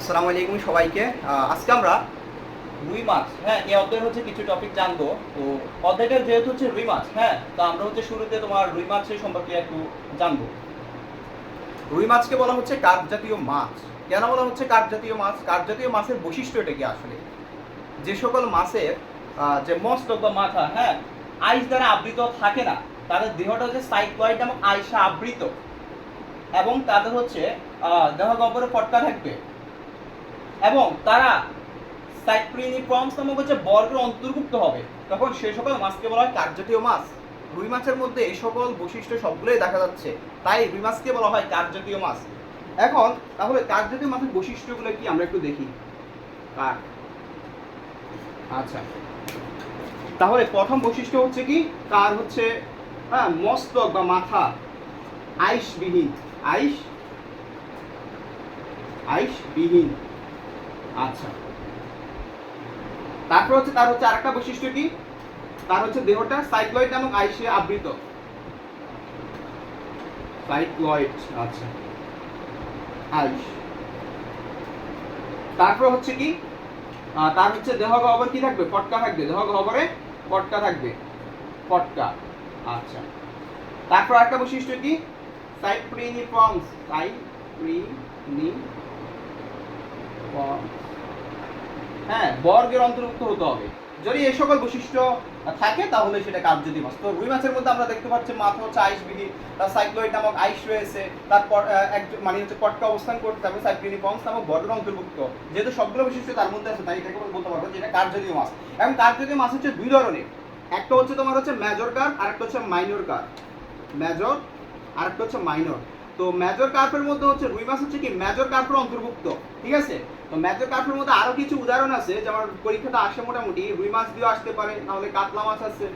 আসসালামু আলাইকুম সবাইকে। আজকে আমরা রুই মাছ হ্যাঁ এই অধ্যায় হচ্ছে কিছু টপিক জানব। তো অধ্যায়টা যেহেতু হচ্ছে রুই মাছ হ্যাঁ তো আমরা হচ্ছে শুরুতে তোমার রুই মাছের সম্পর্কে একটু জানব। রুই মাছকে বলা হচ্ছে কার্প জাতীয় মাছ। কেন বলা হচ্ছে কার্প জাতীয় মাছ? কার্প জাতীয় মাছের বৈশিষ্ট্য এটা কি আসলে? যে সকল মাছের যে মস্তক বা মাথা হ্যাঁ আইস দ্বারা আবৃত থাকে না, তাদের দেহটা হচ্ছে সাইক্লয়েড এবং আইসা আবৃত। এবং তাদের হচ্ছে দেহ গহ্বরে পটকা থাকবে। এবং তারা সাইপ্রিনিফর্মস নামক হচ্ছে বর্গের অন্তর্ভুক্ত হবে। তখন সে সকল মাছকে বলা হয় কার্যতীয় মাছ। রুই মাছের মধ্যে এই সকল বৈশিষ্ট্য সবগুলোই দেখা যাচ্ছে। তাই রুই মাছকে বলা হয় কার্যতীয় মাছ। এখন তাহলে কার্যতীয় মাছের বৈশিষ্ট্যগুলো কি? আমরা একটু দেখি। কার? আচ্ছা। তাহলে প্রথম বৈশিষ্ট্য হচ্ছে কি? তার হচ্ছে হ্যাঁ মস্তক বা মাথা। আইসবিহীন। আইস? আইসবিহীন। আচ্ছা। তারপর হচ্ছে তার হচ্ছে আরেকটা বৈশিষ্ট্য কি? তার হচ্ছে দেহটা সাইক্লয়েড নামক আইসে আবৃত। সাইক্লয়েড আচ্ছা। আইস। তারপর হচ্ছে কি? তার হচ্ছে দেহ গহ্বর কি থাকবে? পটকা থাকবে। দেহ গহ্বরে পটকা থাকবে। পটকা আচ্ছা। তারপর একটা বৈশিষ্ট্য কি? সাইপ্রিনিফর্মস সাইপ্রিনিফর্মস হ্যাঁ বর্গের অন্তর্ভুক্ত হতে হবে। যদি এই সকল বৈশিষ্ট্য থাকে, তাহলে সেটা কার্যদি মাছ তো রুই মাছের মধ্যে আমরা দেখতে পাচ্ছি মাথা হচ্ছে আইস বিধি তার সাইক্লয়েড নামক আইস রয়েছে, তারপর এক মানে হচ্ছে কটকা অবস্থান করতে হবে সাইপ্রিনিফর্মস নামক বর্গের অন্তর্ভুক্ত। যেহেতু সবগুলো বৈশিষ্ট্য তার মধ্যে আছে, তাই এটাকে বলতে পারব যে এটা কার্যদীয় মাছ। এবং কার্যদীয় মাছ হচ্ছে দুই ধরনের। একটা হচ্ছে তোমার হচ্ছে মেজর কার্প আর একটা হচ্ছে মাইনর কার্প মেজর আর একটা হচ্ছে মাইনর তো মেজর কার্পের মধ্যে হচ্ছে রুই মাছ হচ্ছে কি? মেজর কার্পের অন্তর্ভুক্ত। ঠিক আছে? তো মেজর কার্পের মধ্যে আরও কিছু উদাহরণ আছে যেমন পরীক্ষাটা আসে মোটামুটি, রুই মাছ দিয়েও আসতে পারে, নাহলে কাতলা মাছ আছে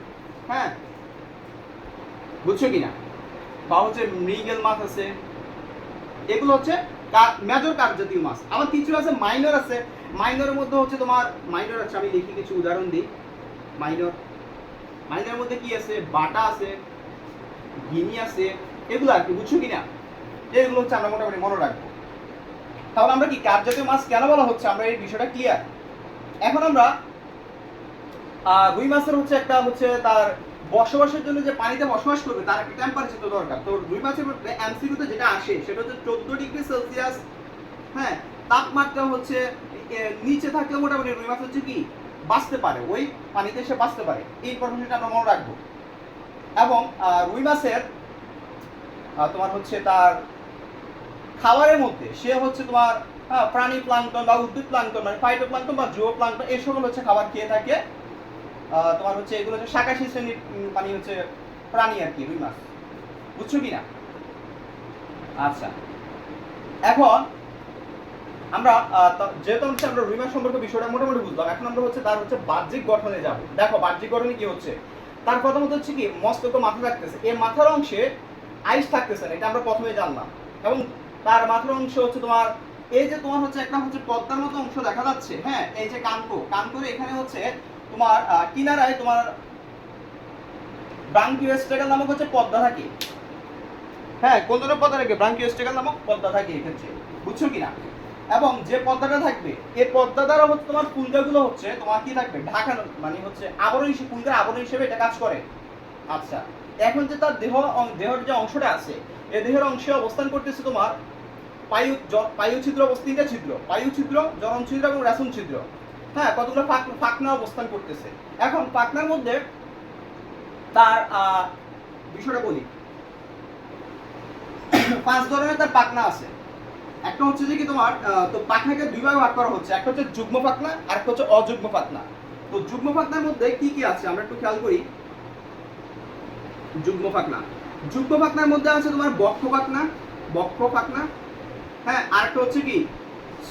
হ্যাঁ? বুঝছ কি না বা হচ্ছে মৃগেল মাছ আছে, এগুলো হচ্ছে মেজর কার্প জাতীয় মাছ। আবার কিছু আছে মাইনর আছে মাইনরের মধ্যে হচ্ছে তোমার মাইনর আছে, আমি দেখি কিছু উদাহরণ দিই। মাইনর মাইনরের মধ্যে কি আছে? বাটা আছে গিনি আছে, এগুলো আর কি, বুঝছ কি না এগুলো হচ্ছে আমরা মোটামুটি মনে রাখব। তাহলে আমরা কি কাপ জাতীয় মাছ কেন বলা হচ্ছে? আমরা এই বিষয়টা ক্লিয়ার এখন আমরা রুই মাছের হচ্ছে একটা হচ্ছে তার বসবাসের জন্য যে পানিতে বসবাস করবে, তার একটা টেম্পারেচার তো দরকার। তো রুই মাছের মধ্যে এমসিকিউতে যেটা আসে, সেটা হচ্ছে চোদ্দ ডিগ্রি সেলসিয়াস হ্যাঁ তাপমাত্রা হচ্ছে নিচে থাকলে মোটামুটি রুই মাছ হচ্ছে কি? বাঁচতে পারে। ওই পানিতে সে বাঁচতে পারে। এই ইনফরমেশনটা আমরা মনে রাখব। এবং রুই মাছের তোমার হচ্ছে তার খাবারের মধ্যে, সে হচ্ছে তোমার প্রাণী প্লাঙ্কটন বা উদ্ভিদ প্লাঙ্কটন মানে ফাইটো প্লাঙ্কটন বা জুও প্লাঙ্কটন এই সকল হচ্ছে খাবার খেয়ে থাকে। তোমার হচ্ছে এগুলো হচ্ছে শাকাশি শ্রেণির মানে হচ্ছে প্রাণী আর কি, রুই মাছ। বুঝছ কি না আচ্ছা। এখন আমরা যেহেতু হচ্ছে আমরা রুই মাছ সম্পর্কে বিষয়টা মোটামুটি বুঝলাম, এখন আমরা হচ্ছে তার হচ্ছে বাহ্যিক গঠনে যাব। দেখো, বাহ্যিক গঠনে কি হচ্ছে? তার প্রথমত হচ্ছে কি, মস্তক মাথা থাকতেছে এই মাথার অংশে আইস থাকতেছে না, এটা আমরা প্রথমে জানলাম। এবং তার মাথার অংশ হচ্ছে তোমার, এই যে তোমার হচ্ছে একটা হচ্ছে পদ্মার মতো অংশ দেখা যাচ্ছে হ্যাঁ এই যে কানকো কানকোর এখানে হচ্ছে তোমার কিনারায় তোমার ব্রাঙ্কিওস্টেগাল নামক হচ্ছে পদ্মা থাকে। হ্যাঁ কোন ধরনের পদ্মা থাকে? নামক পদ্মা থাকে বুঝছ কিনা? এবং যে পদ্মাটা থাকবে এই পদ্মা দ্বারা হচ্ছে তোমার ফুলকাগুলো হচ্ছে, তোমার কি থাকবে? ঢাকানো মানে হচ্ছে আবরণ হিসেবে আবরণ হিসেবে এটা কাজ করে। আচ্ছা এখন যে তার দেহ দেহের যে অংশটা আছে এই দেহের অংশে অবস্থান করতেছে তোমার পায়ু পায়ু ছিদ্র তিনটা ছিদ্র, পায়ু ছিদ্র জরম ছিদ্র এবং রেশম ছিদ্র। হ্যাঁ কতগুলো ফাঁক- ফাঁকনা অবস্থান করতেছে। এখন ফাঁকনার মধ্যে তার বিষয়টা বলি। পাঁচ ধরনের তার পাখনা আছে। একটা হচ্ছে যে কি তোমার তো পাখনাকে দুই ভাগে ভাগ করা হচ্ছে। একটা হচ্ছে যুগ্ম পাখনা আর একটা হচ্ছে অযুগ্ম পাখনা তো যুগ্ম পাখনার মধ্যে কি কি আছে? আমরা একটু খেয়াল করি। যুগ্ম পাখনা যুগ্ম পাখনার মধ্যে আছে তোমার বক্ষ পাখনা বক্ষ পাখনা হ্যাঁ আরেকটা হচ্ছে কি?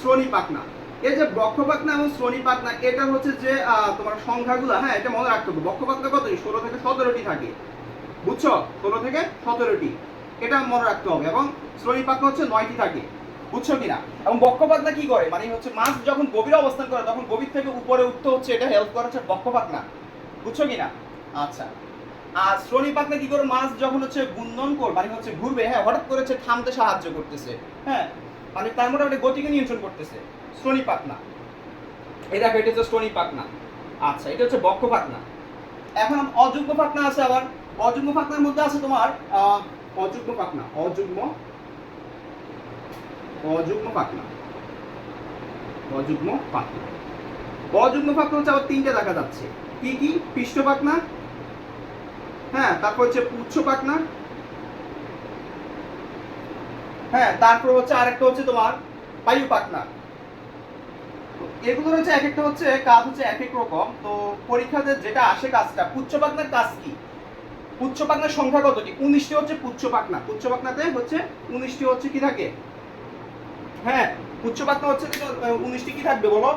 শ্রোণী পাখনা। এই যে বক্ষ পাখনা এবং শ্রোণী পাখনা, এটা হচ্ছে যে তোমার সংখ্যাগুলো হ্যাঁ এটা মনে রাখতে হবে। বক্ষ পাখনা কত? ষোলো থেকে সতেরোটি থাকে। বুঝছ? ষোলো থেকে সতেরোটি। এটা মনে রাখতে হবে। এবং শ্রোণী পাখনা হচ্ছে নয়টি থাকে। বুঝছ কিনা? এবং বক্ষ পাখনা কি করে? মানে হচ্ছে মাছ যখন গভীরে অবস্থান করে, তখন গভীর থেকে উপরে উঠতে হচ্ছে, এটা হেল্প করে হচ্ছে বক্ষ পাখনা। বুঝছ কিনা? আচ্ছা। আর শ্রোণী পাখনা কি করে? মাছ যখন হচ্ছে গুন্দন কর মানে হচ্ছে ঘুরবে হ্যাঁ হঠাৎ করে থামতে সাহায্য করতেছে। হ্যাঁ মানে তার মোটামুটি গতিকে নিয়ন্ত্রণ করতেছে। শ্রোণী পাতনা এই দেখো এটা হচ্ছে শ্রোণী পাখনা। আচ্ছা এটা হচ্ছে বক্ষ পাখনা। এখন অযুগ্ম পাখনা আছে আবার। অযুগ্ম পাখনার মধ্যে আছে তোমার আহ, অযুগ্ম পাখনা। অযুগ্ম অযুগ্ম পাখনা। অযুগ্ম পাতনা অযুগ্ম পাখনা হচ্ছে আবার তিনটে দেখা যাচ্ছে। কি কি? পৃষ্ঠ পাখনা হ্যাঁ তারপর হচ্ছে পুচ্ছ পাখনা। হ্যাঁ তারপর হচ্ছে আরেকটা হচ্ছে তোমার বায়ু পাখনা। তো এগুলো হচ্ছে এক একটা হচ্ছে কাজ হচ্ছে এক এক রকম। তো পরীক্ষাতে যেটা আসে কাজটা, পুচ্ছ পাখনার কাজ কি? পুচ্ছ পাখনার সংখ্যা কতটি উনিশটি হচ্ছে পুচ্ছ পাখনা। পুচ্ছ পাখনাতে হচ্ছে উনিশটি হচ্ছে কি থাকে? হ্যাঁ পুচ্ছ পাখনা হচ্ছে উনিশটি কি থাকবে বলো?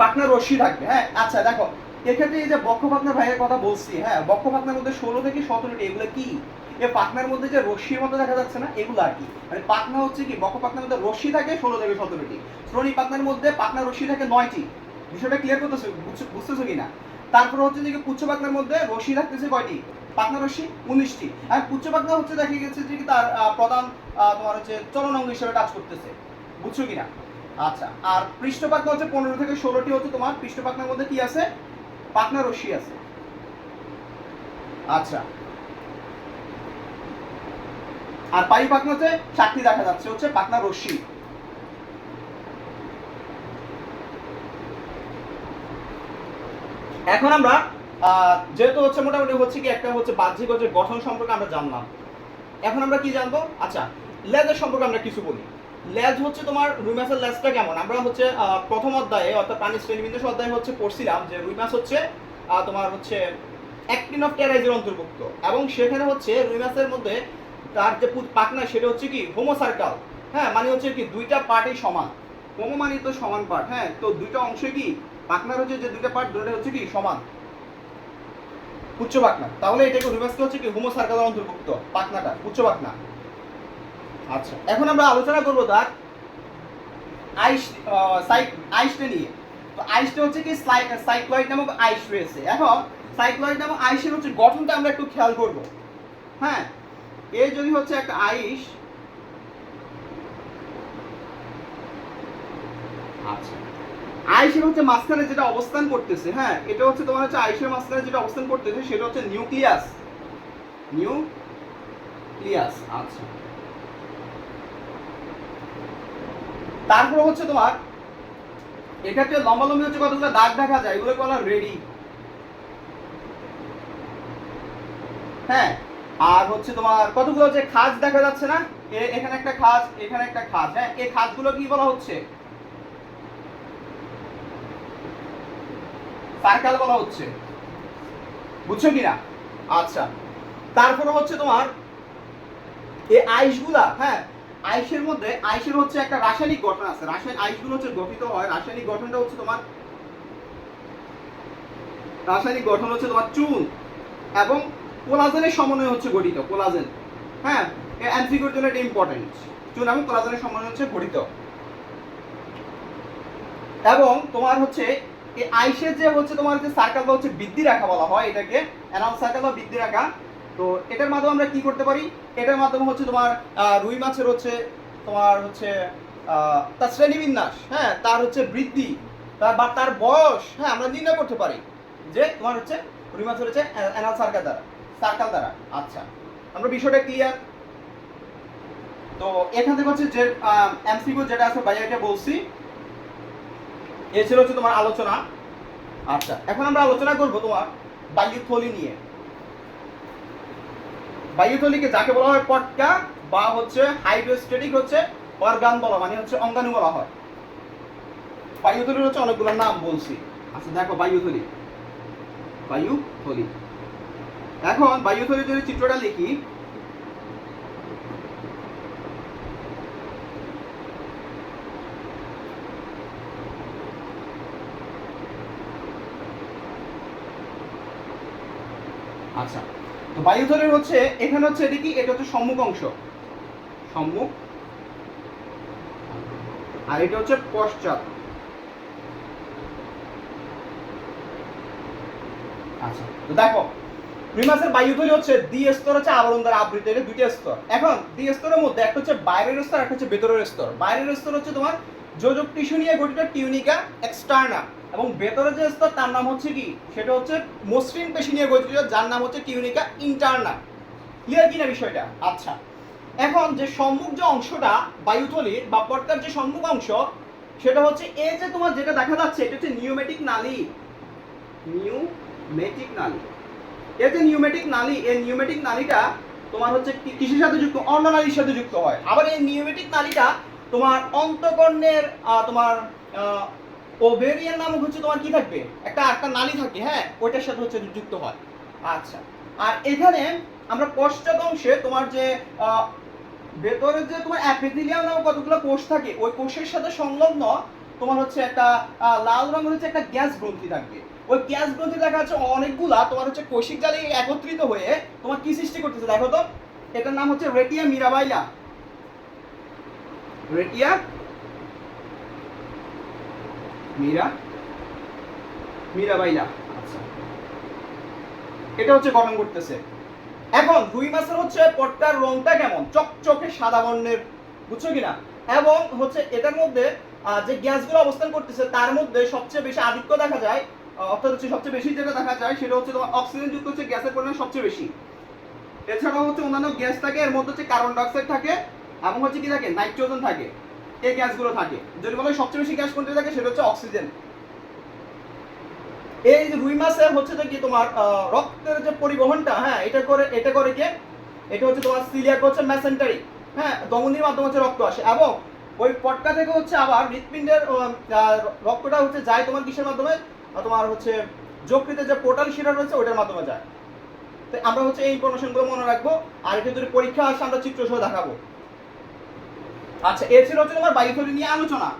পাখনা রশ্মি থাকবে হ্যাঁ। আচ্ছা দেখো, এক্ষেত্রে এই যে বক্ষ পাখনা ভাইয়ের কথা বলছি হ্যাঁ বক্ষ পাখনার মধ্যে ষোলো থেকে সতেরোটি, এগুলো কি? এ পাখনার মধ্যে যে রশ্মির মতো দেখা যাচ্ছে না, এগুলো আর কি? মানে পাখনা হচ্ছে কি, বক্ষ পাখনার মধ্যে রশ্মি থাকে, ষোলো থেকে সতেরোটি। শ্রোণী পাখনার মধ্যে পাখনা রশ্মি থাকে, নয়টি। বিষয়টা ক্লিয়ার করতেছো বুঝতেছো কিনা? তারপর হচ্ছে যে পুচ্ছ পাখনার মধ্যে রশ্মি থাকতেছে কয়টি? পাখনা রশ্মি উনিশটি। আর পুচ্ছ পাখনা হচ্ছে দেখা গেছে যে তার প্রধান তোমার হচ্ছে চলনাঙ্গ হিসেবে কাজ করতেছে। বুঝছ কিনা? আচ্ছা আর পৃষ্ঠপাখনা হচ্ছে পনেরো থেকে ষোলোটি হচ্ছে তোমার পৃষ্ঠপাখনার মধ্যে কি আছে? পাখনা রশ্মি আছে। আচ্ছা আর পাই পাখনা হচ্ছে চারটি দেখা যাচ্ছে, হচ্ছে পাখনা রশ্মি। এখন আমরা যেহেতু হচ্ছে মোটামুটি হচ্ছে কি একটা হচ্ছে বাহ্যিক হচ্ছে গঠন সম্পর্কে আমরা জানলাম। এখন আমরা কি জানব? আচ্ছা লেজের সম্পর্কে আমরা কিছু বলি। লেজ হচ্ছে তোমার রুই মাছের লেজটা কেমন? আমরা হচ্ছে প্রথম অধ্যায়ে অর্থাৎ প্রাণী শ্রেণীবিন্যাস অধ্যায়ে হচ্ছে পড়ছিলাম যে রুই মাছ হচ্ছে তোমার হচ্ছে অ্যাক্টিন অফ টেরাইজের অন্তর্ভুক্ত। এবং সেখানে হচ্ছে রুই মাছের মধ্যে তার যে পাখনা, সেটা হচ্ছে কি হোমো সার্কাল হ্যাঁ মানে হচ্ছে কি দুইটা পার্টই সমান। হোমো মানে তো সমান পার্ট হ্যাঁ তো দুইটা অংশে কি পাখনার হচ্ছে যে দুইটা পার্ট দুটো হচ্ছে কি সমান? উচ্চ পাখনা। তাহলে এটাকে রুই হচ্ছে কি হোমো সার্কালের অন্তর্ভুক্ত, পাখনাটা উচ্চ পাখনা। আচ্ছা এখন আমরা আলোচনা করব তার আইস আইসটা নিয়ে। তো আইসটা হচ্ছে কি সাইক্লয়েড নামক আইস রয়েছে। এখন সাইক্লয়েড নামক আইসের হচ্ছে গঠনটা আমরা একটু খেয়াল করব। হ্যাঁ এ যদি হচ্ছে একটা আইস আচ্ছা। আইসের হচ্ছে মাঝখানে যেটা অবস্থান করতেছে হ্যাঁ এটা হচ্ছে তোমার হচ্ছে আইসের মাঝখানে যেটা অবস্থান করতেছে, সেটা হচ্ছে নিউক্লিয়াস। নিউক্লিয়াস আচ্ছা। তারপর হচ্ছে তোমার, এক্ষেত্রে লম্বা লম্বি হচ্ছে কতগুলো? দাগ দেখা যায় এগুলো বলা রেডি। হ্যাঁ আর হচ্ছে তোমার কতগুলো হচ্ছে খাজ দেখা যাচ্ছে না? এখানে একটা খাজ, এখানে একটা খাজ হ্যাঁ? এই খাজগুলো কি বলা হচ্ছে? সার্কেল বলা হচ্ছে। বুঝছ কিনা? আচ্ছা। তারপরে হচ্ছে তোমার এই আইসগুলা হ্যাঁ? আইসের মধ্যে, আইসের হচ্ছে একটা রাসায়নিক গঠন আছে। রাসায়নিক আইসগুলো হচ্ছে গঠিত হয়। রাসায়নিক গঠনটা হচ্ছে তোমার রাসায়নিক গঠন হচ্ছে তোমার চুন এবং কোলাজেনের সমন্বয় হচ্ছে গঠিত, কোলাজেন। হ্যাঁ? অ্যান্টিগোর জন্য এটা ইম্পর্টেন্ট চুন এবং কোলাজেনের সমন্বয় হচ্ছে গঠিত। এবং তোমার হচ্ছে এই আইসের যে হচ্ছে তোমার যে সার্কেল বা হচ্ছে বৃদ্ধি রেখা বলা হয়, এটাকে অ্যানাউন্স সার্কেল বা বৃদ্ধি রেখা, তো এটার মাধ্যমে আমরা কি করতে পারি? এটার মাধ্যমে হচ্ছে তোমার রুই মাছের হচ্ছে তোমার হচ্ছে তার শ্রেণীবিন্যাস হ্যাঁ? তার হচ্ছে বৃদ্ধি, তার বা, তার বয়স হ্যাঁ? আমরা নির্ণয় করতে পারি যে তোমার হচ্ছে রুই মাছের হচ্ছে অ্যানাল সার্কেল দ্বারা। সার্কেল দ্বারা। আচ্ছা আমরা বিষয়টা ক্লিয়ার তো এখান থেকে হচ্ছে যে এমসিকিউ যেটা আছে ভাইয়া বলছি। এ ছিল হচ্ছে তোমার আলোচনা। আচ্ছা এখন আমরা আলোচনা করব তোমার বায়ুথলি নিয়ে। বায়ুথলিকে যাকে বলা হয় পটকা বা হচ্ছে হাইড্রোস্টেটিক হচ্ছে অর্গান বলা মানে হচ্ছে অঙ্গাণু বলা হয়। বায়ুথলির হচ্ছে অনেকগুলো নাম বলছি। আচ্ছা দেখো বায়ুথলি। বায়ুথলি। এখন বায়ুথলির যদি চিত্রটা লিখি। আচ্ছা তো বায়ুথলের হচ্ছে, এখানে হচ্ছে এটি কি? এটা হচ্ছে সম্মুখ অংশ। সম্মুখ। আর এটা হচ্ছে পশ্চাৎ। আচ্ছা তো দেখো রুই মাছের বায়ুথলি হচ্ছে দ্বি স্তর হচ্ছে আবরণ দ্বারা আবৃত, এটা দুইটা স্তর। এখন দ্বি স্তরের মধ্যে একটা হচ্ছে বাইরের স্তর, একটা হচ্ছে ভেতরের স্তর। বাইরের স্তর হচ্ছে তোমার যোজক টিস্যু নিয়ে গঠিত টিউনিকা এক্সটার্না এবং ভেতরের যে স্তর তার নাম হচ্ছে কি? সেটা হচ্ছে মসৃণ পেশি নিয়ে গঠিত, যার নাম হচ্ছে টিউনিকা ইন্টারনা ক্লিয়ার কিনা বিষয়টা? আচ্ছা। এখন যে সম্মুখ যে অংশটা বায়ুথলির বা পটকার যে সম্মুখ অংশ, সেটা হচ্ছে এই যে তোমার যেটা দেখা যাচ্ছে, এটা হচ্ছে নিউমেটিক নালী। নিউমেটিক নালী। এই যে নিউমেটিক নালী এই নিউমেটিক নালীটা তোমার হচ্ছে কি- কিসের সাথে যুক্ত অন্ননালীর সাথে যুক্ত হয়। আবার এই নিউমেটিক নালীটা তোমার অন্তকর্ণের তোমার ওভেরিয়ান নামক হচ্ছে তোমার কি থাকবে? একটা একটা নালী থাকে হ্যাঁ? ওইটার সাথে হচ্ছে যুক্ত হয়। আচ্ছা। আর এখানে আমরা পশ্চাৎ অংশে তোমার যে আহ, ভেতরে যে তোমার অ্যাপিথিলিয়াম নামক কতগুলো কোষ থাকে ওই কোষের সাথে সংলগ্ন তোমার হচ্ছে একটা লাল রঙের হচ্ছে একটা গ্যাস গ্রন্থি থাকবে। ওই গ্যাস গ্রন্থি দেখা যাচ্ছে অনেকগুলা, তোমার হচ্ছে কোষিক জালে একত্রিত হয়ে তোমার কি সৃষ্টি করতেছে দেখো তো, এটার নাম হচ্ছে রেটিয়া মিরাবাইলা। রেটিয়া মীরা মীরাবাইলা আচ্ছা। এটা হচ্ছে গঠন করতেছে। এখন রুই মাছের হচ্ছে পটকার রংটা কেমন? চকচকে সাদা বর্ণের, বুঝছ কিনা? এবং হচ্ছে এটার মধ্যে যে গ্যাসগুলো অবস্থান করতেছে, তার মধ্যে সবচেয়ে বেশি আধিক্য দেখা যায় অর্থাৎ হচ্ছে সবচেয়ে বেশি যেটা দেখা যায় সেটা হচ্ছে তোমার অক্সিজেন যুক্ত হচ্ছে গ্যাসের পরিমাণ সবচেয়ে বেশি। এছাড়াও হচ্ছে অন্যান্য গ্যাস থাকে, এর মধ্যে হচ্ছে কার্বন ডাইঅক্সাইড থাকে, এবং হচ্ছে কি থাকে? নাইট্রোজেন থাকে, এই গ্যাসগুলো থাকে। যদি বলে সবচেয়ে বেশি গ্যাস কোনটা থাকে? সেটা হচ্ছে অক্সিজেন। এই যে রুই মাছের হচ্ছে যে কি তোমার রক্তের যে পরিবহনটা হ্যাঁ এটা করে এটা করে কে? এটা হচ্ছে তোমার সিলিয়াক হচ্ছে মেসেন্টারি হ্যাঁ ধমনির মাধ্যমে হচ্ছে রক্ত আসে। এবং ওই পটকা থেকে হচ্ছে আবার হৃৎপিণ্ডের রক্তটা হচ্ছে যায় তোমার কিসের মাধ্যমে? তোমার হচ্ছে যকৃতে যে পোর্টাল শিরা রয়েছে ওটার মাধ্যমে যায়। তো আমরা হচ্ছে এই ইনফরমেশনগুলো মনে রাখব, আর এটা যদি পরীক্ষা আসে, আমরা চিত্র সহ দেখাবো। আচ্ছা এ ছিল হচ্ছে তোমার বায়ুথলি নিয়ে আলোচনা।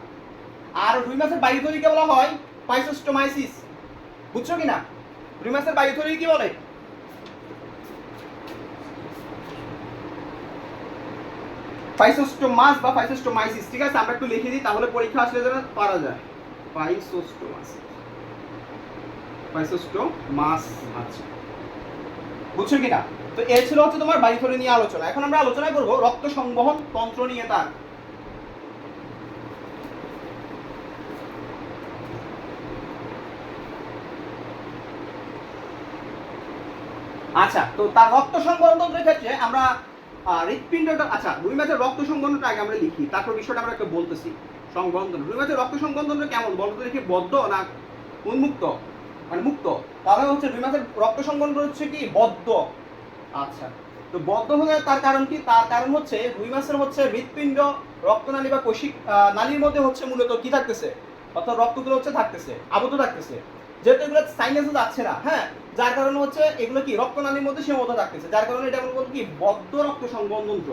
আর রুই মাছের বায়ুথলিকে বলা হয়? পাইসোস্টোমাইসিস বুঝছ কি না রুই মাছের বায়ুথলি কি বলে? পাইসোস্টোমাস বা পাইসোস্টোমাইসিস ঠিক আছে, আমরা একটু লিখে দিই, তাহলে পরীক্ষা আসলে যেন পারা যায়। পাইসোস্টোমাস পাইসোস্টোমাস আচ্ছা বুঝছ কি না তো এ ছিল হচ্ছে তোমার বায়ুথলি নিয়ে আলোচনা। এখন আমরা আলোচনা করব রক্ত সংবহন তন্ত্র নিয়ে তার। আচ্ছা তো তার রক্ত সংবহন তন্ত্রের ক্ষেত্রে আমরা হৃৎপিণ্ডটা আচ্ছা রুই মাছের রক্ত সংবহনটা আগে আমরা লিখি, তারপর বিষয়টা আমরা একটু বলতেছি। সংবহন রুই মাছের রক্ত সংবহন কেমন? বলতো দেখি, বদ্ধ না উন্মুক্ত? মানে মুক্ত। তাহলে হচ্ছে রুই মাছের রক্ত সংবহন হচ্ছে কি? বদ্ধ। আচ্ছা। তো বদ্ধ হলে তার কারণ কি? তার কারণ হচ্ছে রুই মাছের হচ্ছে হৃৎপিণ্ড, রক্তনালী বা কোষিক নালীর মধ্যে হচ্ছে মূলত কি থাকতেছে? অর্থাৎ রক্তগুলো হচ্ছে থাকতেছে, আবদ্ধ থাকতেছে। যেহেতু এগুলো সাইনাসে যাচ্ছে না হ্যাঁ? যার কারণে হচ্ছে এগুলো কি? রক্তনালীর মধ্যে সীমাবদ্ধ থাকতেছে। যার কারণে এটা আমরা বলব কি? বদ্ধ রক্ত সংবন্ধন্ত্র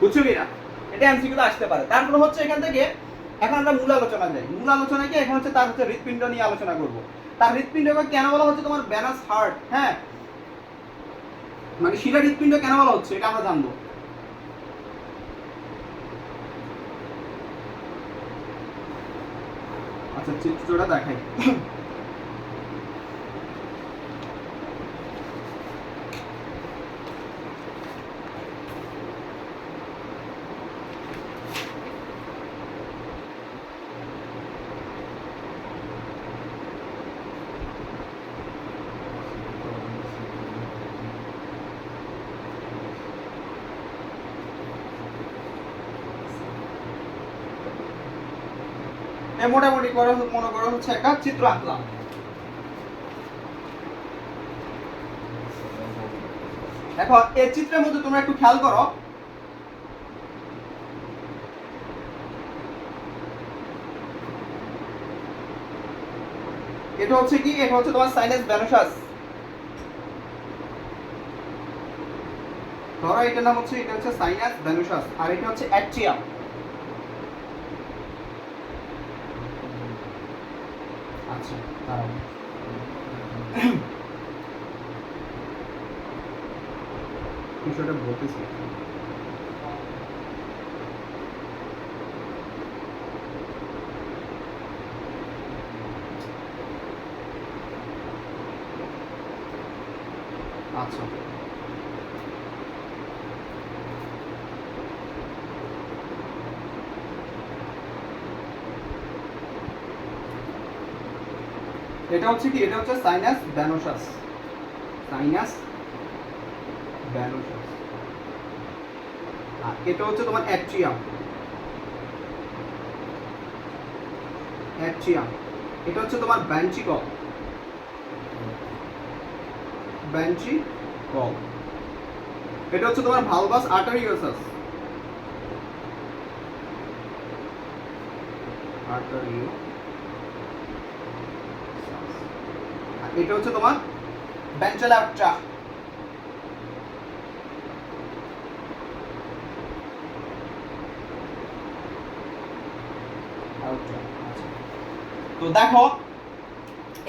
বুঝছ কি না এটা এমসিকিউ আসতে পারে। তারপরে হচ্ছে এখান থেকে এখন আমরা মূল আলোচনা যাই। মূল আলোচনা কি এখন হচ্ছে তার হচ্ছে হৃৎপিণ্ড নিয়ে আলোচনা করব। তার হৃৎপিণ্ডকে কেন বলা হচ্ছে তোমার ব্যানাস হার্ট? হ্যাঁ? মানে শিরা হৃৎপিণ্ড কেন বলা হচ্ছে? এটা আমরা জানব। আচ্ছা চিত্রটা দেখাই। মোটামুটি মনে করো হচ্ছে একটা চিত্র আঁকলাম। এখন এই চিত্রের মধ্যে তোমরা একটু খেয়াল করো। এটা হচ্ছে কি? এটা হচ্ছে তোমার সাইনাস ভ্যানোসাস ধরো, এটার নাম হচ্ছে এটা হচ্ছে সাইনাস ভ্যানোসাস আর এটা হচ্ছে অ্যাট্রিয়াম আচ্ছা দাঁড়াও বিষয়টা বলতেছি আচ্ছা এটা হচ্ছে কি? এটা হচ্ছে সাইনাস ব্যানোসাস সাইনাস ব্যানোসাস আর এটা হচ্ছে তোমার অ্যাট্রিয়াম অ্যাট্রিয়াম এটা হচ্ছে তোমার ব্যাঞ্চিকল ব্যাঞ্চিকল এটা হচ্ছে তোমার ভালভাস আর্টারিওসাস আর্টারিও এটা হচ্ছে তোমার ভেন্ট্রালাটা তো দেখো,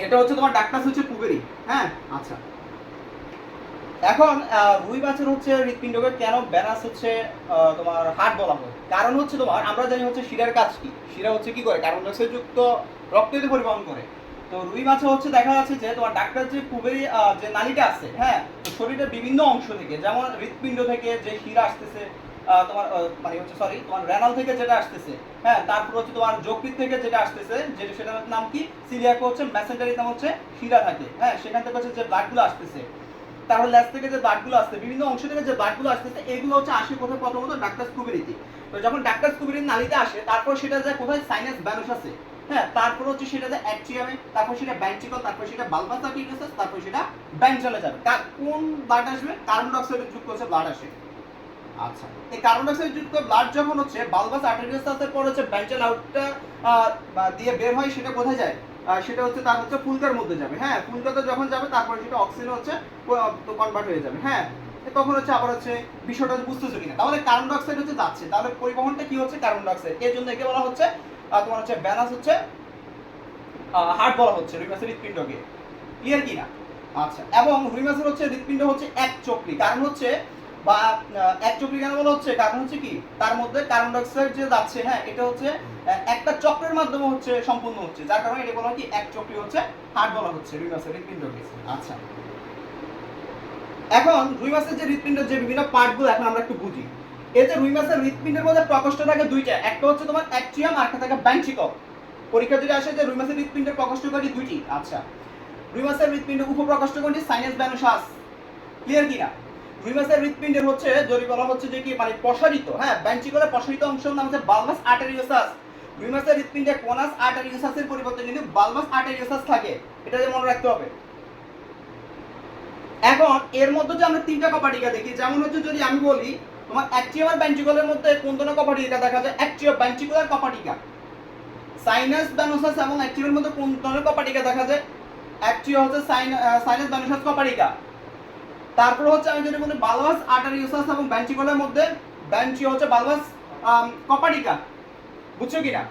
এটা হচ্ছে তোমার ডাক্তার হচ্ছে পুবেরি হ্যাঁ? আচ্ছা। এখন রুই মাছের হচ্ছে হৃৎপিণ্ডকে কেন ব্যানাস হচ্ছে তোমার হার্ট বলা হয়? কারণ হচ্ছে তোমার, আমরা জানি হচ্ছে শিরার কাজ কি। শিরা হচ্ছে কি করে? কার্বন ডাইঅক্সাইড যুক্ত রক্ততে পরিবহন করে। তো রুই মাছে হচ্ছে দেখা যাচ্ছে যে তোমার ডাক্তার যে পুবেরি যে নালীটা আছে হ্যাঁ শরীরের বিভিন্ন অংশ থেকে, যেমন হৃৎপিণ্ড থেকে যে শিরা আসতেছে তোমার মানে হচ্ছে সরি তোমার রেনাল থেকে যেটা আসতেছে হ্যাঁ তারপর হচ্ছে তোমার যকৃৎ থেকে যেটা আসতেছে, যেটা, সেটার নাম কি? সিলিয়াক হচ্ছে মেসেঞ্জারি নাম হচ্ছে শিরা থাকে হ্যাঁ সেখান থেকে হচ্ছে যে ব্লাডগুলো আসতেছে। তারপর ল্যাস থেকে যে ব্লাডগুলো আসছে, বিভিন্ন অংশ থেকে যে ব্লাডগুলো আসতেছে, এগুলো হচ্ছে আসে কোথায়? প্রথমত ডাক্তার স্কুবেরিতে তো যখন ডাক্তার স্কুবেরির নালীতে আসে, তারপর সেটা যায় কোথায়? সাইনাস ব্যানোস আছে। হ্যাঁ তারপর হচ্ছে সেটা যায় অ্যাট্রিয়ামে, তারপর সেটা ব্যান্টিকল তারপর সেটা বালবাস তারপর সেটা যাবে। কা- কোন ব্লাড আসবে? কার্বন ডাইঅক্সাইড যুক্ত হচ্ছে ব্লাড আসে। আচ্ছা এই কার্বন ডাইঅক্সাইড যুক্ত ব্লাড যখন হচ্ছে বালবাস পর হচ্ছে আউটটা দিয়ে বের হয়, সেটা কোথায় যায়? সেটা হচ্ছে তার হচ্ছে ফুলকার মধ্যে যাবে। হ্যাঁ ফুলকাতে যখন যাবে, তারপরে সেটা অক্সিজেন হচ্ছে কনভার্ট হয়ে যাবে। হ্যাঁ তখন হচ্ছে আবার হচ্ছে বিষয়টা বুঝতেছো কিনা? তাহলে কার্বন ডাইঅক্সাইড হচ্ছে যাচ্ছে। তাহলে পরিবহনটা কি হচ্ছে? কার্বন ডাইঅক্সাইড এর জন্য একে বলা হচ্ছে তোমার হচ্ছে ব্যালান্স হচ্ছে হার্ট বলা হচ্ছে রুই মাছের হৃৎপিণ্ডকে ক্লিয়ার কি না? আচ্ছা এবং রুই মাছের হচ্ছে হৃৎপিণ্ড হচ্ছে এক চক্রি কারণ হচ্ছে, বা এক চক্রি কেন বলা হচ্ছে? কারণ হচ্ছে কি? তার মধ্যে কার্বন ডাইঅক্সাইড যে যাচ্ছে হ্যাঁ এটা হচ্ছে একটা চক্রের মাধ্যমে হচ্ছে সম্পূর্ণ হচ্ছে। যার কারণে এটা বলা হয় কি? এক চক্রি হচ্ছে হার্ট বলা হচ্ছে রুই মাছের হৃৎপিণ্ডকে আচ্ছা। এখন রুই মাছের যে হৃৎপিণ্ডের যে বিভিন্ন পার্টগুলো এখন আমরা একটু বুঝি। এই যে রুই মাছের হৃৎপিণ্ডের মধ্যে প্রকোষ্ঠ থাকে দুইটা। একটা হচ্ছে তোমার অ্যাক্ট্রিয়াম আর একটা থাকে ব্যাঞ্চিকল পরীক্ষা যদি আসে যে রুই মাছের হৃৎপিণ্ডের প্রকোষ্ঠ কোনটি দুইটি আচ্ছা। রুই মাছের হৃৎপিণ্ড উপপ্রকোষ্ঠ কোনটি সাইনাস ব্যানোসাস ক্লিয়ার কিনা? রুই মাছের হৃৎপিণ্ডের হচ্ছে, যদি বলা হচ্ছে যে কি মানে প্রসারিত হ্যাঁ ব্যাঞ্চিকলের প্রসারিত অংশ নাম হচ্ছে বালবাস আর্টেরিওসাস রুই মাছের হৃৎপিণ্ডে কোনাস আর্টেরিওসাসের পরিবর্তে কিন্তু বালবাস আর্টেরিওসাস থাকে। এটা যে মনে রাখতে হবে। এখন এর মধ্যে যে আমরা তিনটা কপাটিকা দেখি, যেমন হচ্ছে যদি আমি বলি তোমার অ্যাক্টিভ আর মধ্যে কোন ধরনের কপাটিকা দেখা যায়? অ্যাক্টিভ ব্যাঞ্চিকুলার কপাটিকা সাইনাস ব্যানোসাস এবং অ্যাক্টিভের মধ্যে কোন ধরনের কপাটিকা দেখা যায়? অ্যাক্টিভ হচ্ছে সাইনাস ব্যানোসাস কপাটিকা তারপর হচ্ছে আমি যদি বলি বালভাস আর্টারিওসাস এবং ব্যাঞ্চিকলের মধ্যে ব্যাঞ্চি হচ্ছে বালভাস কপাটিকা বুঝছ কিনা?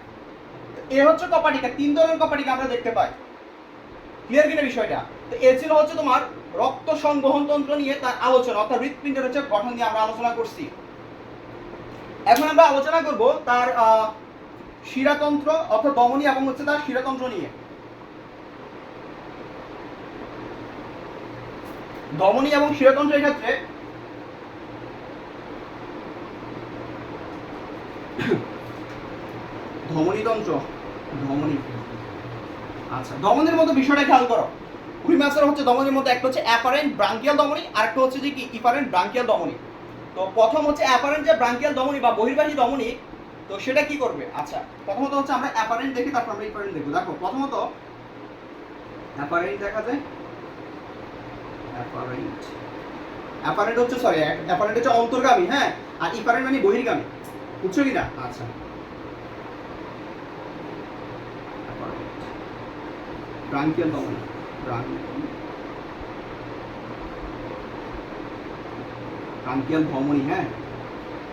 এ হচ্ছে কপাটিকা তিন ধরনের কপাটিকা আমরা দেখতে পাই। ক্লিয়ার কিনা বিষয়টা? তো এ ছিল হচ্ছে তোমার রক্ত সংবহন তন্ত্র নিয়ে তার আলোচনা, অর্থাৎ হৃৎপিণ্ডের হচ্ছে গঠন নিয়ে আমরা আলোচনা করছি। এখন আমরা আলোচনা করব তার শিরাতন্ত্র, অর্থাৎ দমনী এবং হচ্ছে তার শিরাতন্ত্র নিয়ে। ধমনী এবং শিরাতন্ত্রের ক্ষেত্রে ধমনীতন্ত্র ধমনী আচ্ছা দমনের মতো বিষয়টা খেয়াল করো। রুই মাছের হচ্ছে দমনের মধ্যে একটা হচ্ছে অ্যাপারেন্ট ব্রাঙ্কিয়াল দমনী আর একটা হচ্ছে যে কি? ইপারেন্ট ব্রাঙ্কিয়াল দমনী। তো প্রথম হচ্ছে অ্যাপারেন্ট যে ব্রাঙ্কিয়াল দমনী বা বহির্বাহী দমনী, তো সেটা কি করবে? আচ্ছা প্রথমত হচ্ছে আমরা অ্যাপারেন্ট দেখি, তারপর আমরা ইপারেন্ট দেখব। দেখো, প্রথমত অ্যাপারেন্ট দেখা যায়। অ্যাপারেন্ট অ্যাপারেন্ট হচ্ছে সরি অ্যাপারেন্ট হচ্ছে অন্তর্গামী হ্যাঁ? আর ইপারেন্ট মানে বহির্গামী। বুঝছ কি না আচ্ছা। ব্রাঙ্কিয়াল দমন ব্রাঙ্কিয়াল ধমনী হ্যাঁ?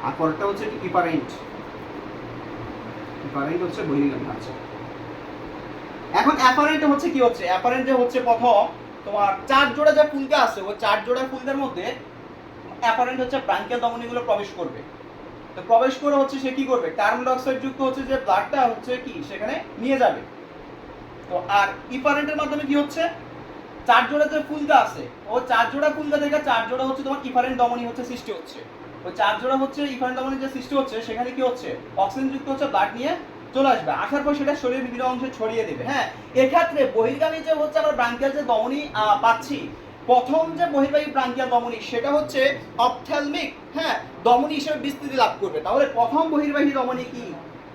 আর পরেরটা হচ্ছে কি? হচ্ছে আচ্ছা। এখন অ্যাপারেন্ট হচ্ছে কি হচ্ছে? অ্যাপারেন্ট হচ্ছে প্রথম তোমার চার জোড়া যে ফুলকা আছে, ওই চার জোড়া ফুলকার মধ্যে অ্যাপারেন্ট হচ্ছে ব্রাঙ্কিয়াল ধমনীগুলো প্রবেশ করবে। তো প্রবেশ করে হচ্ছে সে কি করবে? কার্বন ডাইঅক্সাইড যুক্ত হচ্ছে যে ব্লাডটা হচ্ছে কি? সেখানে নিয়ে যাবে। তো আর ইপারেন্টের মাধ্যমে কি হচ্ছে? চার জোড়া যে ফুলকা আছে। ও চার জোড়া ফুলকা থেকে চার জোড়া হচ্ছে তোমার ইফারেন্ট দমনি হচ্ছে সৃষ্টি হচ্ছে। ওই চার জোড়া হচ্ছে ইফারেন্ট দমনি যে সৃষ্টি হচ্ছে, সেখানে কি হচ্ছে? অক্সিজেন যুক্ত হচ্ছে ব্লাড নিয়ে চলে আসবে। আসার পর সেটা শরীরের বিভিন্ন অংশে ছড়িয়ে দেবে। হ্যাঁ এক্ষেত্রে বহির্গামী যে হচ্ছে আমরা ব্রাঙ্কিয়াল যে দমনি পাচ্ছি, প্রথম যে বহির্বাহী ব্রাঙ্কিয়াল দমনি সেটা হচ্ছে অপথ্যালমিক হ্যাঁ দমনি হিসেবে বিস্তৃতি লাভ করবে। তাহলে প্রথম বহির্বাহী দমনি কি?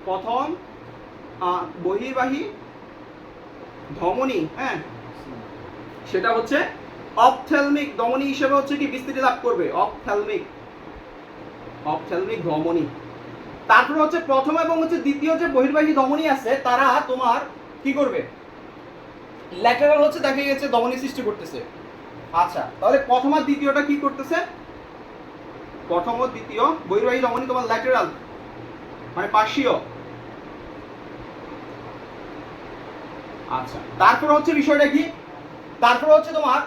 প্রথম বহির্বাহী ধমনী হ্যাঁ? সেটা হচ্ছে অপথ্যালমিক ধমনী হিসেবে হচ্ছে কি বিস্তৃতি লাভ করবে? অপথ্যালমিক। অপথ্যালমিক ধমনী। তারপর হচ্ছে প্রথম এবং হচ্ছে দ্বিতীয় যে বহির্বাহী ধমনী আছে, তারা তোমার কি করবে? ল্যাটারাল হচ্ছে দেখা গেছে ধমনী সৃষ্টি করতেছে। আচ্ছা তাহলে প্রথম আর দ্বিতীয়টা কি করতেছে? প্রথম ও দ্বিতীয় বহির্বাহী ধমনী তোমার ল্যাটারাল মানে পার্শ্বীয়। আচ্ছা তারপর হচ্ছে বিষয়টা কি? তারপর হচ্ছে তোমার,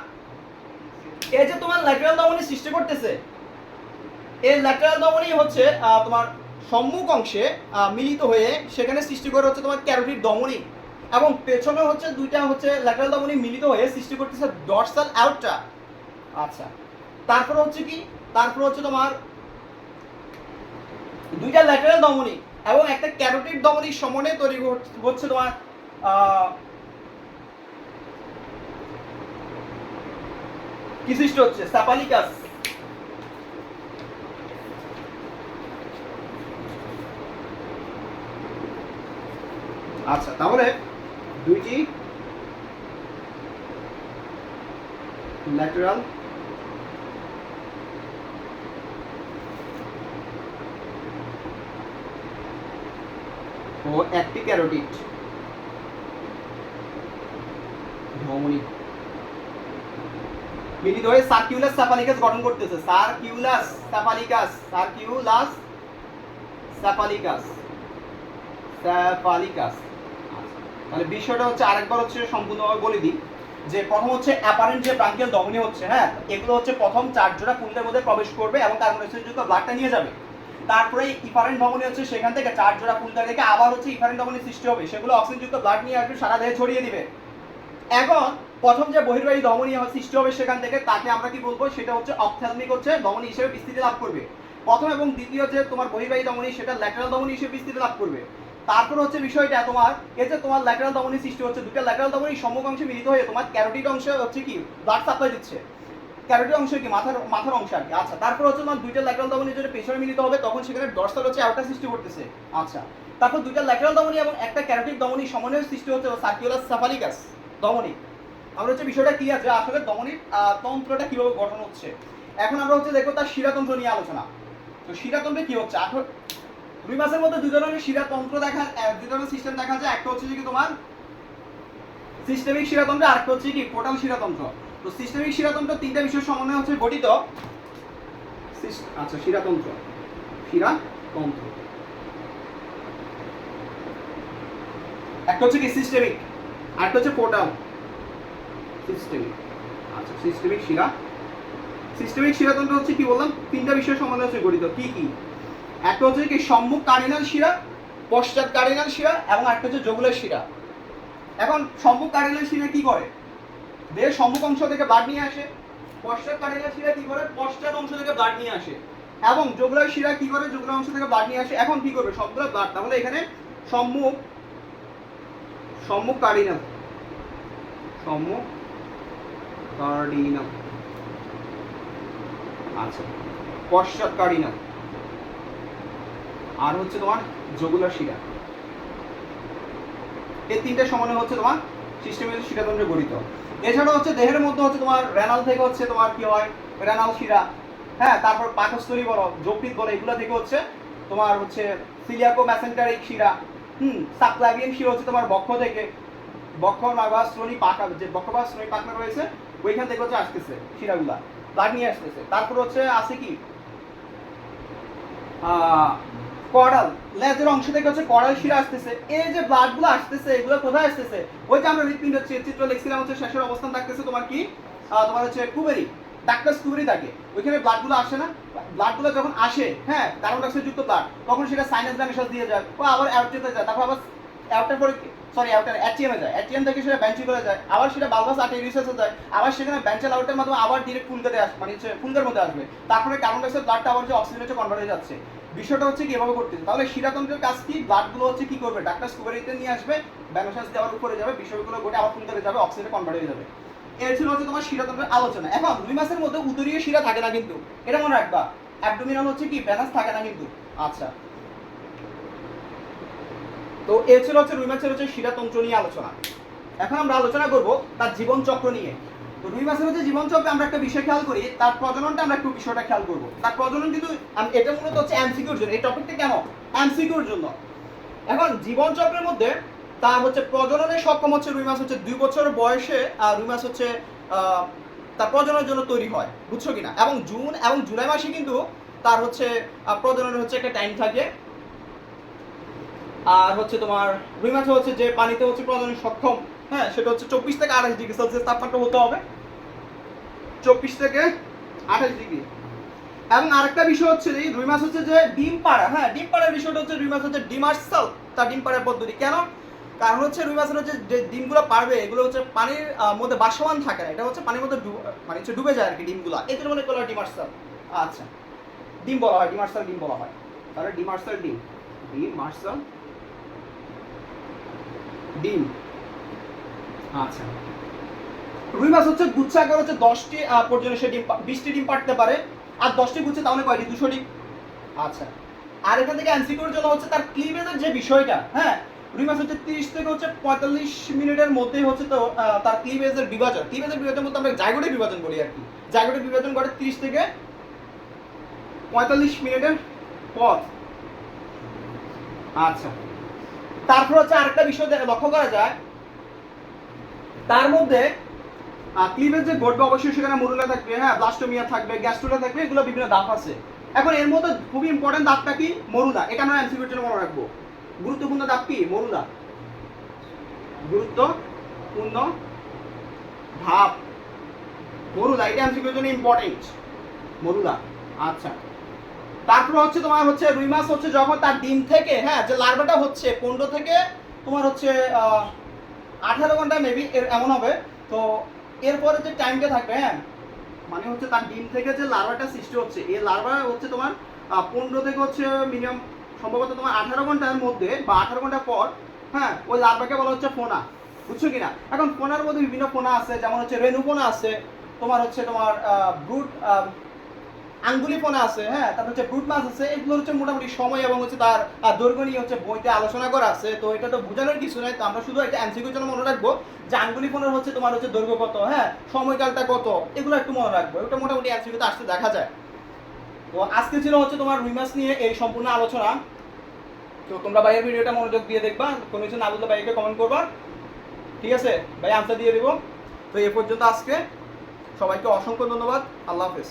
এই যে তোমার ল্যাটারাল ধমনী সৃষ্টি করতেছে, এই ল্যাটারাল ধমনী হচ্ছে তোমার সম্মুখ অংশে মিলিত হয়ে সেখানে সৃষ্টি করে হচ্ছে তোমার ক্যারোটিড ধমনী এবং পেছনে হচ্ছে দুইটা হচ্ছে ল্যাটারাল ধমনী মিলিত হয়ে সৃষ্টি করতেছে ডরসাল আউটটা আচ্ছা তারপর হচ্ছে কি? তারপর হচ্ছে তোমার দুইটা ল্যাটারাল ধমনী এবং একটা ক্যারোটিড ধমনীর সমন্বয়ে তৈরি হচ্ছে তোমার কি সৃষ্টি হচ্ছে? স্যাপালিকাস। আচ্ছা তাহলে দুইটি ল্যাটারাল। ও একটি ক্যারোটিড। ধমনী মিলিত হয়ে সার্কিউলাস স্যাফালিকাস গঠন করতেছে। সার্কিউলাস স্যাফালিকাস সার্কিউলাস স্যাফালিকাস স্যাফালিকাস মানে বিষয়টা হচ্ছে আরেকবার হচ্ছে সম্পূর্ণভাবে বলে দিই, যে প্রথম হচ্ছে অ্যাপারেন্ট যে ব্রাঙ্কিয়াল ধমনী হচ্ছে হ্যাঁ? এগুলো হচ্ছে প্রথম চার জোড়া কুণ্ডের মধ্যে প্রবেশ করবে এবং কার্বন যুক্ত ব্লাডটা নিয়ে যাবে। তারপরে ইফারেন্ট ধমনী হচ্ছে সেখান থেকে চার জোড়া কুণ্ডা থেকে আবার হচ্ছে ইফারেন্ট ধমনী সৃষ্টি হবে। সেগুলো অক্সিজেন যুক্ত ব্লাড নিয়ে আসবে, সারা দেহে ছড়িয়ে দিবে। এখন প্রথম যে বহির্বাহী ধমনী সৃষ্টি হবে সেখান থেকে, তাকে আমরা কি বলব? সেটা হচ্ছে অপথ্যালমিক হচ্ছে, ধমনী হিসেবে বিস্তৃতি লাভ করবে। প্রথম এবং দ্বিতীয় যে তোমার বহির্বাহী ধমনী, সেটা ল্যাটারাল ধমনী হিসেবে বিস্তৃতি লাভ করবে। তারপর হচ্ছে বিষয়টা তোমার, এই যে তোমার ল্যাটারাল ধমনী সৃষ্টি হচ্ছে দুটো ল্যাটারাল ধমনী সম্মুখ অংশে মিলিত হয়ে তোমার ক্যারোটিড অংশে হচ্ছে কি? ব্লাড সাপ্লাই দিচ্ছে। ক্যারোটিড অংশ কি? মাথার মাথার অংশ আর কি। আচ্ছা তারপর হচ্ছে তোমার দুইটা ল্যাটারাল ধমনী যদি পেছনে মিলিত হবে, তখন সেখানে ডরসাল হচ্ছে আউটার সৃষ্টি করতেছে। আচ্ছা তারপর দুইটা ল্যাটারাল ধমনী এবং একটা ক্যারোটিড ধমনী সমন্বয়ে সৃষ্টি হচ্ছে সার্কিউলার সাফালিকাস ধমনী। আমরা হচ্ছে বিষয়টা কি আছে? আসলে দমনির তন্ত্রটা কীভাবে গঠন হচ্ছে? এখন আমরা হচ্ছে দেখো তার শিরাতন্ত্র নিয়ে আলোচনা। তো শিরাতন্ত্রে কি হচ্ছে? আঠেরো দুই মাসের মধ্যে দুই ধরনের শিরাতন্ত্র দেখা দুই ধরনের সিস্টেম দেখা যায়। একটা হচ্ছে কি তোমার? সিস্টেমিক শিরাতন্ত্র, আর একটা হচ্ছে কি পোর্টাল শিরাতন্ত্র। তো সিস্টেমিক শিরাতন্ত্র তিনটা বিষয় সমন্বয়ে হচ্ছে গঠিত। আচ্ছা শিরাতন্ত্র। শিরাতন্ত্র। একটা হচ্ছে কি সিস্টেমিক আর একটা হচ্ছে পোর্টাল সিস্টেমিক আচ্ছা সিস্টেমিক সিস্টেমিক শিরাতন্ত্র হচ্ছে কি বললাম? তিনটা বিষয় সম্বন্ধে হচ্ছে গঠিত। কি কি? একটা হচ্ছে কি সম্মুখ কার্ডিনাল শিরা, পশ্চাৎ কার্ডিনাল শিরা, এবং একটা হচ্ছে শিরা। এখন সম্মুখ কার্ডিনাল শিরা কি করে? দেহের সম্মুখ অংশ থেকে ব্লাড নিয়ে আসে। পশ্চাৎ কার্ডিনাল শিরা কি করে? পশ্চাৎ অংশ থেকে ব্লাড নিয়ে আসে। এবং যোগুলার শিরা কি করে? যোগুলার অংশ থেকে ব্লাড নিয়ে আসে। এখন কি করবে? সবগুলো ব্লাড তাহলে এখানে সম্মুখ সম্মুখ কার্ডিনাল সম্মুখ কার্ডিনাল আচ্ছা পশ্চাৎ কার্ডিনাল আর হচ্ছে তোমার যোগুলার শিরা। এই তিনটে সমন্বয় হচ্ছে তোমার সিস্টেমের শিরাতন্ত্রে গঠিত। এছাড়া হচ্ছে দেহের মধ্যে হচ্ছে তোমার রেনাল থেকে হচ্ছে তোমার কি হয়? রেনাল শিরা। হ্যাঁ তারপর পাকস্থলী বলো যকৃত বলো, এগুলো থেকে হচ্ছে তোমার হচ্ছে সিলিয়াকো ম্যাসেন্টারিক শিরা। হুম সাবক্লাভিয়ান শিরা হচ্ছে তোমার বক্ষ থেকে। বক্ষ বা শ্রোণী পাকা, যে বক্ষ বা শ্রোণী পাখনা রয়েছে, ওইখান থেকে হচ্ছে আসতেছে শিরাগুলা ব্লাড নিয়ে আসতেছে। তারপর হচ্ছে আছে কি? করাল লেজের অংশ থেকে হচ্ছে করাল শিরা আসতেছে। এই যে আসতেছে, এগুলো কোথায় আসতেছে? ওই যে আমরা হৃৎপিণ্ড চিত্র লিখছিলাম, হচ্ছে শেষের অবস্থান থাকতেছে তোমার কি? তোমার হচ্ছে কুবেরি, ডাক্তার কুবেরি থাকে। ওইখানে ব্লাডগুলো আসে না। ব্লাডগুলো যখন আসে হ্যাঁ কার্বন ডাইঅক্সাইড যুক্ত ব্লাড তখন সেটা সাইনাস ভ্যানিশাস দিয়ে যায়, ও আবার অ্যাপটেতে যায়, তারপর আবার অ্যাপটের পরে সরি আউটার অ্যাটিএমে যায়। অ্যাটিএম থেকে সেটা ভেন্ট্রিকুলে যায়। আবার সেটা বালবাস আর্টেরিয়াসে যায়। আবার সেখানে ভেন্ট্রাল আউটের মাধ্যমে আবার ডিরেক্ট ফুলকাতে আসবে মানে ফুলকার মধ্যে আসবে। তারপরে কার্বন ডাইঅক্সাইড ব্লাডটা আবার কনভার্ট হয়ে যাচ্ছে। বিষয়টা হচ্ছে কি, এভাবে করতে তাহলে শিরাতন্ত্রের কাজ কি? ব্লাডগুলো হচ্ছে কি করবে? ডাক্তার সুপারিতে নিয়ে আসবে ব্যানোসাস দেওয়ার উপরে যাবে, বিষয়গুলো ঘটে আবার ফুলকাতে যাবে অক্সিজেনে কনভার্ট হয়ে যাবে। এর ছিল হচ্ছে তোমার শিরাতন্ত্রের আলোচনা। এখন দুই মাসের মধ্যে উদরীয় শিরা থাকে না কিন্তু। এটা মনে রাখবা। অ্যাবডোমিনাল হচ্ছে কি? ব্যালেন্স থাকে না কিন্তু। আচ্ছা। তো এ ছিল হচ্ছে রুই মাছের হচ্ছে শিরাতন্ত্র নিয়ে আলোচনা। এখন আমরা আলোচনা করব তার জীবন চক্র নিয়ে। তো রুই মাছের হচ্ছে জীবন চক্রে আমরা একটা বিষয় খেয়াল করি, তার প্রজননটা আমরা একটু বিষয়টা খেয়াল করব। তার প্রজনন কিন্তু এটা মূলত হচ্ছে এমসিকিউর জন্য, এই টপিকটা কেন? এমসিকিউর জন্য। এখন জীবন চক্রের মধ্যে তার হচ্ছে প্রজননের সক্ষম হচ্ছে রুই মাছ হচ্ছে দুই বছর বয়সে, আর রুই মাছ হচ্ছে তার প্রজননের জন্য তৈরি হয়, বুঝছ কিনা? এবং জুন এবং জুলাই মাসে কিন্তু তার হচ্ছে প্রজননের হচ্ছে একটা টাইম থাকে। আর হচ্ছে তোমার রুই মাছ হচ্ছে যে পানিতে হচ্ছে প্রজনন সক্ষম হ্যাঁ সেটা হচ্ছে চব্বিশ থেকে আঠাশ ডিগ্রি সেলসিয়াস তাপমাত্রা হতে হবে। চব্বিশ থেকে আঠাশ ডিগ্রি। এবং আরেকটা বিষয় হচ্ছে যে রুই মাছ হচ্ছে যে ডিম পাড়া হ্যাঁ ডিম পাড়ার বিষয়টা হচ্ছে রুই মাছ হচ্ছে ডিমার্সাল তার ডিম পাড়ার পদ্ধতি। কেন? কারণ হচ্ছে রুই মাছের হচ্ছে যে ডিমগুলো পারবে এগুলো হচ্ছে পানির মধ্যে বাসমান থাকে না, এটা হচ্ছে পানির মধ্যে মানে হচ্ছে ডুবে যায় আর কি ডিমগুলো জন্য মনে করল ডিমার্সাল আচ্ছা ডিম বলা হয় ডিমার্সাল ডিম বলা হয়। তাহলে ডিমার্সাল ডিম। ডিম ডিমার্সাল ডিম। আচ্ছা। রুই মাছ হচ্ছে গুচ্ছ আকার হচ্ছে দশটি পর্যন্ত সে ডিম বিশটি ডিম পাড়তে পারে। আর দশটি গুচ্ছে তাহলে কয়টি? দুশো ডিম। আচ্ছা। আর এখান থেকে এমসিকিউর জন্য হচ্ছে তার ক্লিভেজের যে বিষয়টা হ্যাঁ রুই মাছ হচ্ছে তিরিশ থেকে হচ্ছে পঁয়তাল্লিশ মিনিটের মধ্যেই হচ্ছে তো তার ক্লিভেজের বিভাজন। ক্লিভেজের বিভাজন বলতে আমরা জায়গোটে বিভাজন বলি আর কি। জায়গোটে বিভাজন করে তিরিশ থেকে পঁয়তাল্লিশ মিনিটের পথ। আচ্ছা। তারপর হচ্ছে আরেকটা বিষয় লক্ষ্য করা যায়। তার মধ্যে ক্লিভেজ যে ঘটবে অবশ্যই সেখানে মরুলা থাকবে হ্যাঁ ব্লাস্টোমিয়া থাকবে গ্যাস্ট্রোলা থাকবে, এগুলো বিভিন্ন দাঁত আছে। এখন এর মধ্যে খুবই ইম্পর্টেন্ট দাঁতটা কি? মরুলা এটা আমরা এমসিকিউর জন্য মনে রাখব। গুরুত্বপূর্ণ দাঁত কি? মরুলা গুরুত্বপূর্ণ ভাব। মরুলা এটা এমসিকিউর জন্য ইম্পর্টেন্ট মরুলা আচ্ছা। তারপর হচ্ছে তোমার হচ্ছে রুই মাছ হচ্ছে যখন তার ডিম থেকে হ্যাঁ যে লার্ভাটা হচ্ছে পনেরো থেকে তোমার হচ্ছে আঠারো ঘণ্টা মেবি এমন হবে। তো এরপরে যে টাইমটা থাকবে হ্যাঁ মানে হচ্ছে তার ডিম থেকে যে লার্ভাটা সৃষ্টি হচ্ছে, এই লার্ভা হচ্ছে তোমার পনেরো থেকে হচ্ছে মিনিমাম সম্ভবত তোমার আঠারো ঘণ্টার মধ্যে বা আঠারো ঘণ্টা পর হ্যাঁ ওই লার্ভাকে বলা হচ্ছে ফোনা। বুঝছ কিনা? এখন ফোনার মধ্যে বিভিন্ন ফোনা আছে, যেমন হচ্ছে রেণু ফোনা আছে, তোমার হচ্ছে তোমার ব্রুট আঙ্গুলি ফোনা আছে হ্যাঁ? তারপর হচ্ছে ব্রুট মাছ আছে এগুলো হচ্ছে মোটামুটি সময় এবং হচ্ছে তার দৈর্ঘ্য নিয়ে হচ্ছে বইতে আলোচনা করা আছে। তো এটা তো বোঝানোর কিছু নাই। তো আমরা শুধু একটা এমসিকিউর জন্য মনে রাখব যে আঙ্গুলি ফোনের হচ্ছে তোমার হচ্ছে দৈর্ঘ্য কত হ্যাঁ? সময়কালটা কত, এগুলো একটু মনে রাখব। এটা মোটামুটি এমসিকিউতে আসতে দেখা যায়। তো আজকে ছিল হচ্ছে তোমার রুই মাছ নিয়ে এই সম্পূর্ণ আলোচনা। তো তোমরা ভাইয়ের ভিডিওটা মনোযোগ দিয়ে দেখবা। কোনো কিছু না বুঝলে ভাইকে কমেন্ট করবা। ঠিক আছে? ভাই আনসার দিয়ে দিব। তো এ পর্যন্ত আজকে। সবাইকে অসংখ্য ধন্যবাদ। আল্লাহ হাফেজ।